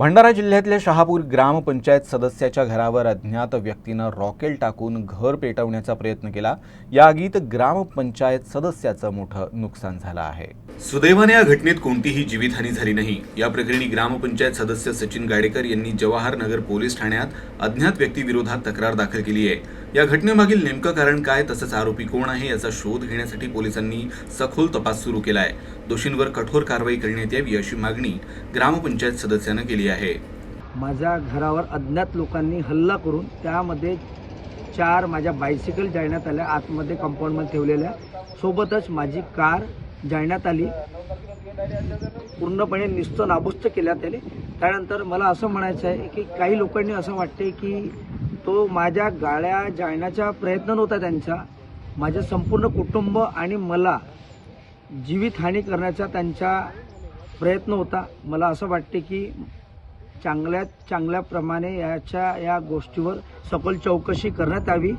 भंडारा जिल्ह्यातल्या शहापूर ग्रामपंचायत सदस्याच्या घरावर अज्ञात व्यक्तीनं रॉकेल टाकून घर पेटवण्याचा प्रयत्न केला. या आगीत ग्रामपंचायत सदस्याचं मोठं नुकसान झालं आहे. सुदैवाने या घटनेत कोणतीही जीवितहानी झाली नाही. या प्रकरणी ग्रामपंचायत सदस्य सचिन गाडेकर यांनी जवाहर नगर पोलीस ठाण्यात अज्ञात व्यक्तीविरोधात तक्रार दाखल केली आहे. या घटनेमागील नेमकं कारण काय तसंच आरोपी कोण आहे याचा शोध घेण्यासाठी पोलिसांनी सखोल तपास सुरू केला आहे दोषींवर कठोर कारवाई करण्यात यावी अशी मागणी ग्रामपंचायत सदस्यानं केली आहे. माझ्या घरावर अज्ञात लोकांनी हल्ला करून त्यामध्ये चार माझ्या बायसिकल जाळण्यात आल्या आतमध्ये कंपाऊंडमध्ये ठेवलेल्या. सोबतच माझी कार जाळण्यात आली. पूर्णपणे निस्त नाबुस्त केल्यात त्याने. त्यानंतर मला असं म्हणायचं आहे की काही लोकांनी असं वाटते की तो माझ्या गाळ्या जाळण्याचा प्रयत्न नव्हता त्यांचा. माझं संपूर्ण कुटुंब आणि मला जीवितहानी करण्याचा त्यांचा प्रयत्न होता. मला असं वाटते की चांगल्यात चांगल्याप्रमाणे याच्या या गोष्टीवर सखोल चौकशी करण्यात यावी.